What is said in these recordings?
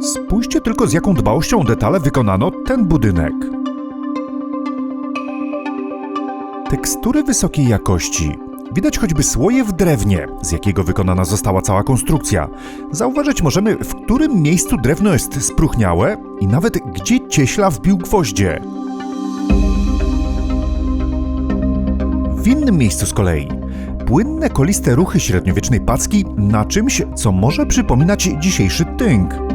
Spójrzcie tylko z jaką dbałością o detale wykonano ten budynek. Tekstury wysokiej jakości. Widać choćby słoje w drewnie, z jakiego wykonana została cała konstrukcja. Zauważyć możemy, w którym miejscu drewno jest spróchniałe i nawet gdzie cieśla wbił gwoździe. W innym miejscu z kolei płynne, koliste ruchy średniowiecznej packi na czymś, co może przypominać dzisiejszy tynk.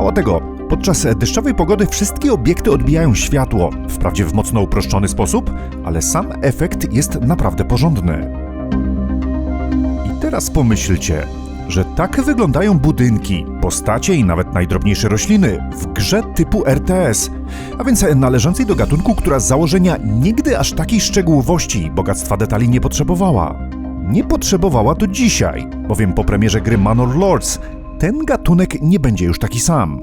Mało tego, podczas deszczowej pogody wszystkie obiekty odbijają światło, wprawdzie w mocno uproszczony sposób, ale sam efekt jest naprawdę porządny. I teraz pomyślcie, że tak wyglądają budynki, postacie i nawet najdrobniejsze rośliny w grze typu RTS, a więc należącej do gatunku, która z założenia nigdy aż takiej szczegółowości i bogactwa detali nie potrzebowała. Nie potrzebowała do dzisiaj, bowiem po premierze gry Manor Lords ten gatunek nie będzie już taki sam.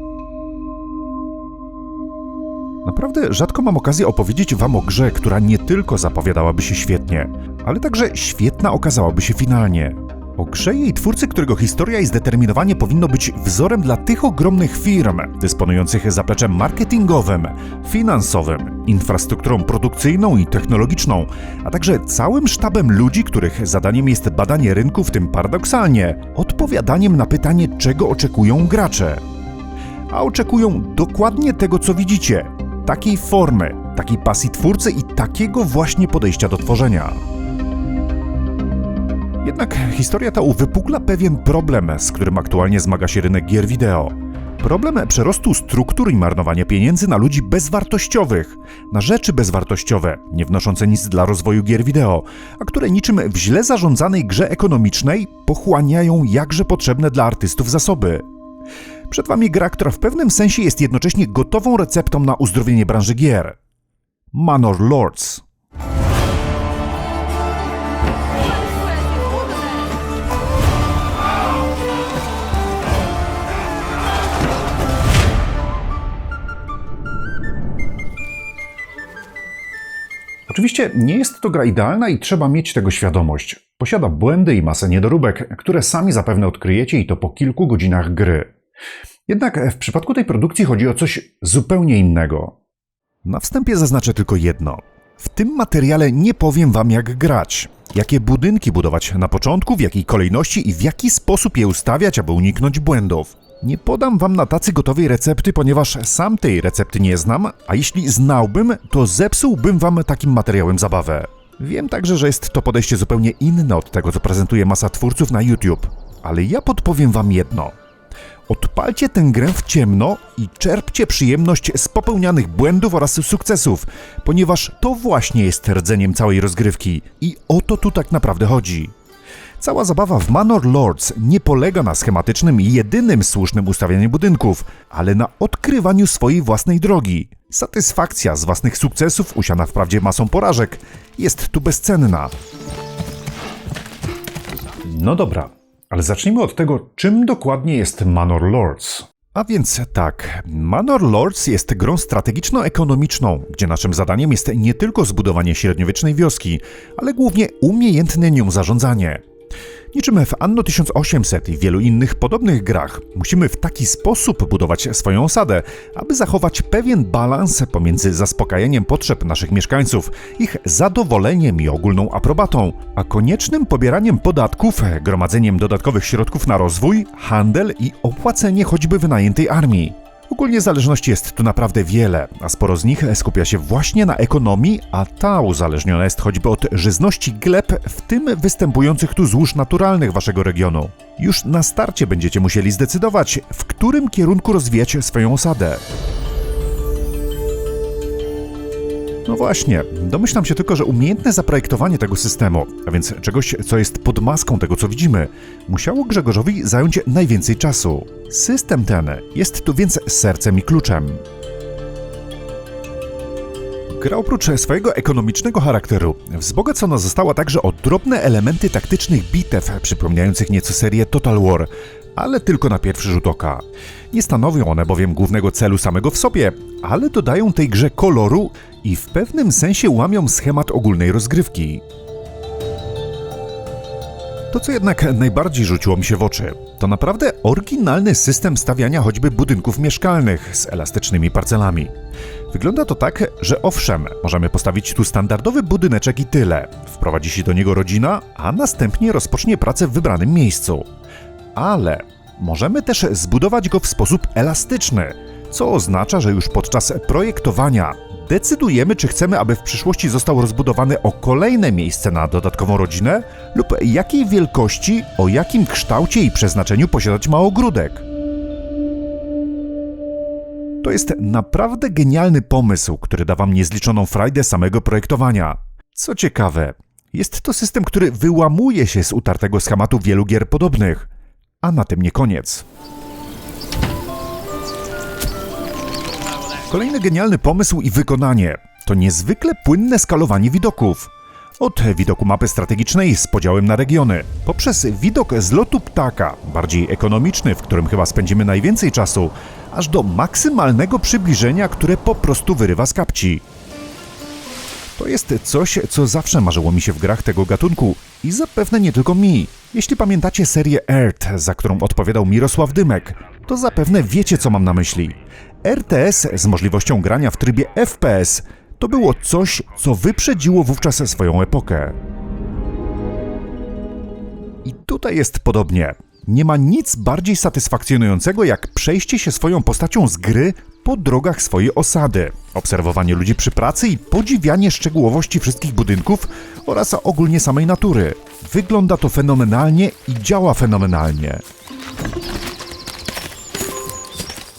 Naprawdę rzadko mam okazję opowiedzieć Wam o grze, która nie tylko zapowiadałaby się świetnie, ale także świetna okazałaby się finalnie. O grze jej twórcy, którego historia i zdeterminowanie powinno być wzorem dla tych ogromnych firm, dysponujących zapleczem marketingowym, finansowym, infrastrukturą produkcyjną i technologiczną, a także całym sztabem ludzi, których zadaniem jest badanie rynku, w tym paradoksalnie odpowiadaniem na pytanie, czego oczekują gracze. A oczekują dokładnie tego, co widzicie takiej formy, takiej pasji twórcy i takiego właśnie podejścia do tworzenia. Jednak historia ta uwypukla pewien problem, z którym aktualnie zmaga się rynek gier wideo. Problem przerostu struktur i marnowania pieniędzy na ludzi bezwartościowych, na rzeczy bezwartościowe, nie wnoszące nic dla rozwoju gier wideo, a które niczym w źle zarządzanej grze ekonomicznej pochłaniają jakże potrzebne dla artystów zasoby. Przed Wami gra, która w pewnym sensie jest jednocześnie gotową receptą na uzdrowienie branży gier. Manor Lords. Oczywiście nie jest to gra idealna i trzeba mieć tego świadomość. Posiada błędy i masę niedoróbek, które sami zapewne odkryjecie i to po kilku godzinach gry. Jednak w przypadku tej produkcji chodzi o coś zupełnie innego. Na wstępie zaznaczę tylko jedno. W tym materiale nie powiem wam jak grać, jakie budynki budować na początku, w jakiej kolejności i w jaki sposób je ustawiać, aby uniknąć błędów. Nie podam wam na tacy gotowej recepty, ponieważ sam tej recepty nie znam, a jeśli znałbym, to zepsułbym wam takim materiałem zabawę. Wiem także, że jest to podejście zupełnie inne od tego, co prezentuje masa twórców na YouTube, ale ja podpowiem wam jedno. Odpalcie tę grę w ciemno i czerpcie przyjemność z popełnianych błędów oraz sukcesów, ponieważ to właśnie jest rdzeniem całej rozgrywki i o to tu tak naprawdę chodzi. Cała zabawa w Manor Lords nie polega na schematycznym i jedynym słusznym ustawianiu budynków, ale na odkrywaniu swojej własnej drogi. Satysfakcja z własnych sukcesów, usiana wprawdzie masą porażek, jest tu bezcenna. No dobra, ale zacznijmy od tego, czym dokładnie jest Manor Lords. A więc tak, Manor Lords jest grą strategiczno-ekonomiczną, gdzie naszym zadaniem jest nie tylko zbudowanie średniowiecznej wioski, ale głównie umiejętne nią zarządzanie. Niczym w Anno 1800 i wielu innych podobnych grach, musimy w taki sposób budować swoją osadę, aby zachować pewien balans pomiędzy zaspokajaniem potrzeb naszych mieszkańców, ich zadowoleniem i ogólną aprobatą, a koniecznym pobieraniem podatków, gromadzeniem dodatkowych środków na rozwój, handel i opłacenie choćby wynajętej armii. Ogólnie zależności jest tu naprawdę wiele, a sporo z nich skupia się właśnie na ekonomii, a ta uzależniona jest choćby od żyzności gleb, w tym występujących tu złóż naturalnych waszego regionu. Już na starcie będziecie musieli zdecydować, w którym kierunku rozwijać swoją osadę. No właśnie, domyślam się tylko, że umiejętne zaprojektowanie tego systemu, a więc czegoś, co jest pod maską tego, co widzimy, musiało Grzegorzowi zająć najwięcej czasu. System ten jest tu więc sercem i kluczem. Gra oprócz swojego ekonomicznego charakteru wzbogacona została także o drobne elementy taktycznych bitew, przypominających nieco serię Total War, ale tylko na pierwszy rzut oka. Nie stanowią one bowiem głównego celu samego w sobie, ale dodają tej grze koloru i w pewnym sensie łamią schemat ogólnej rozgrywki. To, co jednak najbardziej rzuciło mi się w oczy, to naprawdę oryginalny system stawiania choćby budynków mieszkalnych z elastycznymi parcelami. Wygląda to tak, że owszem, możemy postawić tu standardowy budyneczek i tyle. Wprowadzi się do niego rodzina, a następnie rozpocznie pracę w wybranym miejscu. Ale możemy też zbudować go w sposób elastyczny, co oznacza, że już podczas projektowania decydujemy, czy chcemy, aby w przyszłości został rozbudowany o kolejne miejsce na dodatkową rodzinę lub jakiej wielkości, o jakim kształcie i przeznaczeniu posiadać ma ogródek. To jest naprawdę genialny pomysł, który da Wam niezliczoną frajdę samego projektowania. Co ciekawe, jest to system, który wyłamuje się z utartego schematu wielu gier podobnych. A na tym nie koniec. Kolejny genialny pomysł i wykonanie to niezwykle płynne skalowanie widoków. Od widoku mapy strategicznej z podziałem na regiony, poprzez widok z lotu ptaka, bardziej ekonomiczny, w którym chyba spędzimy najwięcej czasu, aż do maksymalnego przybliżenia, które po prostu wyrywa z kapci. To jest coś, co zawsze marzyło mi się w grach tego gatunku i zapewne nie tylko mi. Jeśli pamiętacie serię Earth, za którą odpowiadał Mirosław Dymek, to zapewne wiecie, co mam na myśli. RTS z możliwością grania w trybie FPS to było coś, co wyprzedziło wówczas swoją epokę. I tutaj jest podobnie. Nie ma nic bardziej satysfakcjonującego jak przejście się swoją postacią z gry po drogach swojej osady, obserwowanie ludzi przy pracy i podziwianie szczegółowości wszystkich budynków oraz ogólnie samej natury. Wygląda to fenomenalnie i działa fenomenalnie.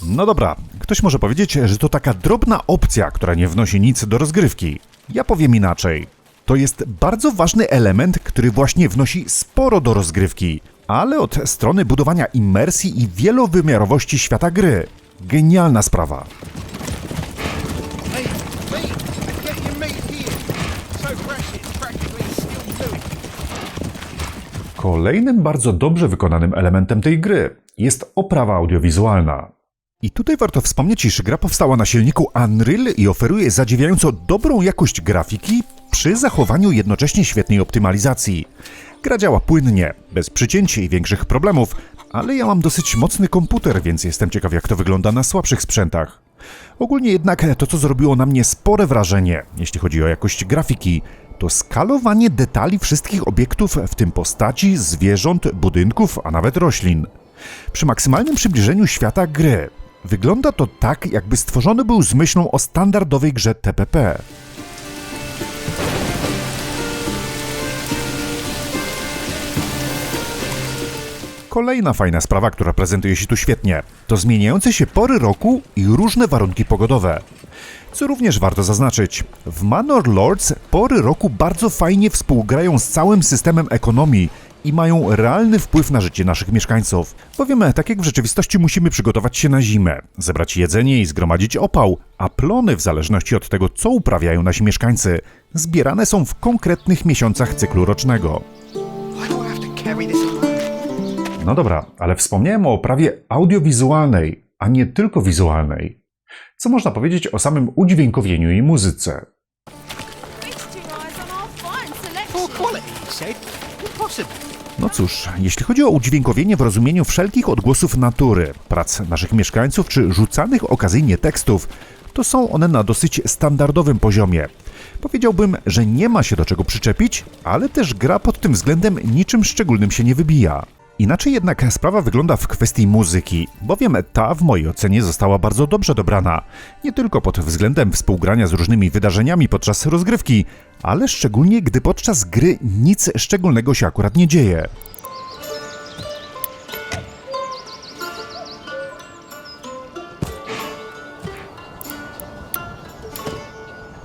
No dobra, ktoś może powiedzieć, że to taka drobna opcja, która nie wnosi nic do rozgrywki. Ja powiem inaczej. To jest bardzo ważny element, który właśnie wnosi sporo do rozgrywki, ale od strony budowania imersji i wielowymiarowości świata gry. Genialna sprawa. Kolejnym bardzo dobrze wykonanym elementem tej gry jest oprawa audiowizualna. I tutaj warto wspomnieć, iż gra powstała na silniku Unreal i oferuje zadziwiająco dobrą jakość grafiki przy zachowaniu jednocześnie świetnej optymalizacji. Gra działa płynnie, bez przycięć i większych problemów, ale ja mam dosyć mocny komputer, więc jestem ciekaw jak to wygląda na słabszych sprzętach. Ogólnie jednak to, co zrobiło na mnie spore wrażenie, jeśli chodzi o jakość grafiki, to skalowanie detali wszystkich obiektów, w tym postaci, zwierząt, budynków, a nawet roślin. Przy maksymalnym przybliżeniu świata gry wygląda to tak, jakby stworzony był z myślą o standardowej grze TPP. Kolejna fajna sprawa, która prezentuje się tu świetnie, to zmieniające się pory roku i różne warunki pogodowe. Co również warto zaznaczyć, w Manor Lords pory roku bardzo fajnie współgrają z całym systemem ekonomii i mają realny wpływ na życie naszych mieszkańców. Bowiem, tak jak w rzeczywistości musimy przygotować się na zimę, zebrać jedzenie i zgromadzić opał, a plony, w zależności od tego, co uprawiają nasi mieszkańcy, zbierane są w konkretnych miesiącach cyklu rocznego. No dobra, ale wspomniałem o oprawie audiowizualnej, a nie tylko wizualnej. Co można powiedzieć o samym udźwiękowieniu i muzyce? No cóż, jeśli chodzi o udźwiękowienie w rozumieniu wszelkich odgłosów natury, prac naszych mieszkańców czy rzucanych okazyjnie tekstów, to są one na dosyć standardowym poziomie. Powiedziałbym, że nie ma się do czego przyczepić, ale też gra pod tym względem niczym szczególnym się nie wybija. Inaczej jednak sprawa wygląda w kwestii muzyki, bowiem ta w mojej ocenie została bardzo dobrze dobrana. Nie tylko pod względem współgrania z różnymi wydarzeniami podczas rozgrywki, ale szczególnie gdy podczas gry nic szczególnego się akurat nie dzieje.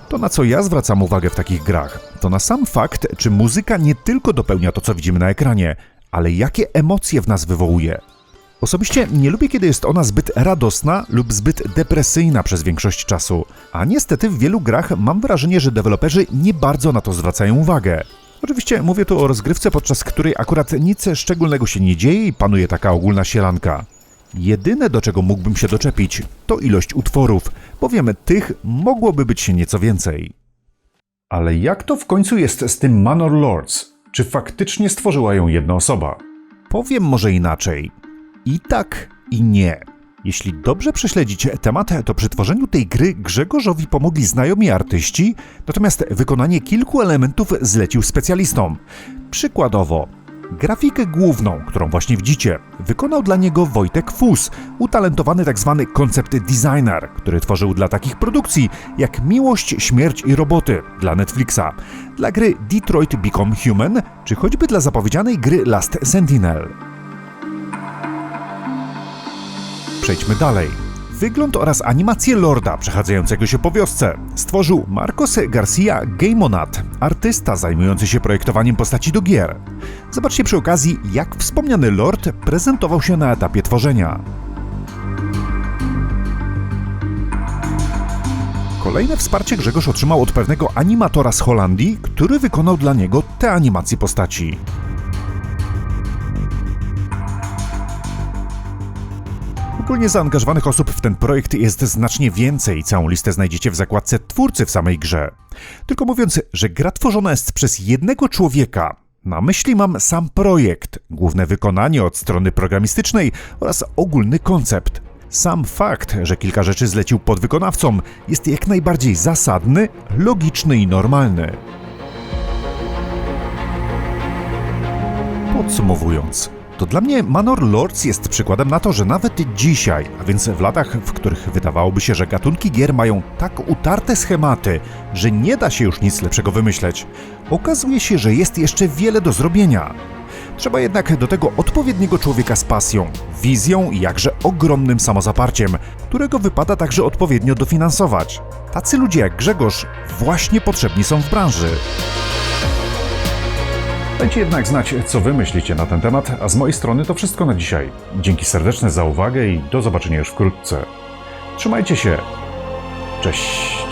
To na co ja zwracam uwagę w takich grach, to na sam fakt, czy muzyka nie tylko dopełnia to, co widzimy na ekranie, ale jakie emocje w nas wywołuje. Osobiście nie lubię, kiedy jest ona zbyt radosna lub zbyt depresyjna przez większość czasu, a niestety w wielu grach mam wrażenie, że deweloperzy nie bardzo na to zwracają uwagę. Oczywiście mówię tu o rozgrywce, podczas której akurat nic szczególnego się nie dzieje i panuje taka ogólna sielanka. Jedyne do czego mógłbym się doczepić, to ilość utworów, bowiem tych mogłoby być nieco więcej. Ale jak to w końcu jest z tym Manor Lords? Czy faktycznie stworzyła ją jedna osoba? Powiem może inaczej. I tak, i nie. Jeśli dobrze prześledzić temat, to przy tworzeniu tej gry Grzegorzowi pomogli znajomi artyści, natomiast wykonanie kilku elementów zlecił specjalistom. Przykładowo, grafikę główną, którą właśnie widzicie, wykonał dla niego Wojtek Fus, utalentowany tzw. koncept designer, który tworzył dla takich produkcji jak Miłość, Śmierć i Roboty dla Netflixa, dla gry Detroit Become Human, czy choćby dla zapowiedzianej gry Last Sentinel. Przejdźmy dalej. Wygląd oraz animację Lorda przechadzającego się po wiosce stworzył Marcos Garcia Gaymonat, artysta zajmujący się projektowaniem postaci do gier. Zobaczcie przy okazji, jak wspomniany Lord prezentował się na etapie tworzenia. Kolejne wsparcie Grzegorz otrzymał od pewnego animatora z Holandii, który wykonał dla niego te animacje postaci. Ogólnie zaangażowanych osób w ten projekt jest znacznie więcej. Całą listę znajdziecie w zakładce twórcy w samej grze. Tylko mówiąc, że gra tworzona jest przez jednego człowieka, na myśli mam sam projekt, główne wykonanie od strony programistycznej oraz ogólny koncept. Sam fakt, że kilka rzeczy zlecił podwykonawcom, jest jak najbardziej zasadny, logiczny i normalny. Podsumowując, to dla mnie Manor Lords jest przykładem na to, że nawet dzisiaj, a więc w latach, w których wydawałoby się, że gatunki gier mają tak utarte schematy, że nie da się już nic lepszego wymyśleć, okazuje się, że jest jeszcze wiele do zrobienia. Trzeba jednak do tego odpowiedniego człowieka z pasją, wizją i jakże ogromnym samozaparciem, którego wypada także odpowiednio dofinansować. Tacy ludzie jak Grzegorz właśnie potrzebni są w branży. Dajcie jednak znać, co wy myślicie na ten temat, a z mojej strony to wszystko na dzisiaj. Dzięki serdeczne za uwagę i do zobaczenia już wkrótce. Trzymajcie się. Cześć.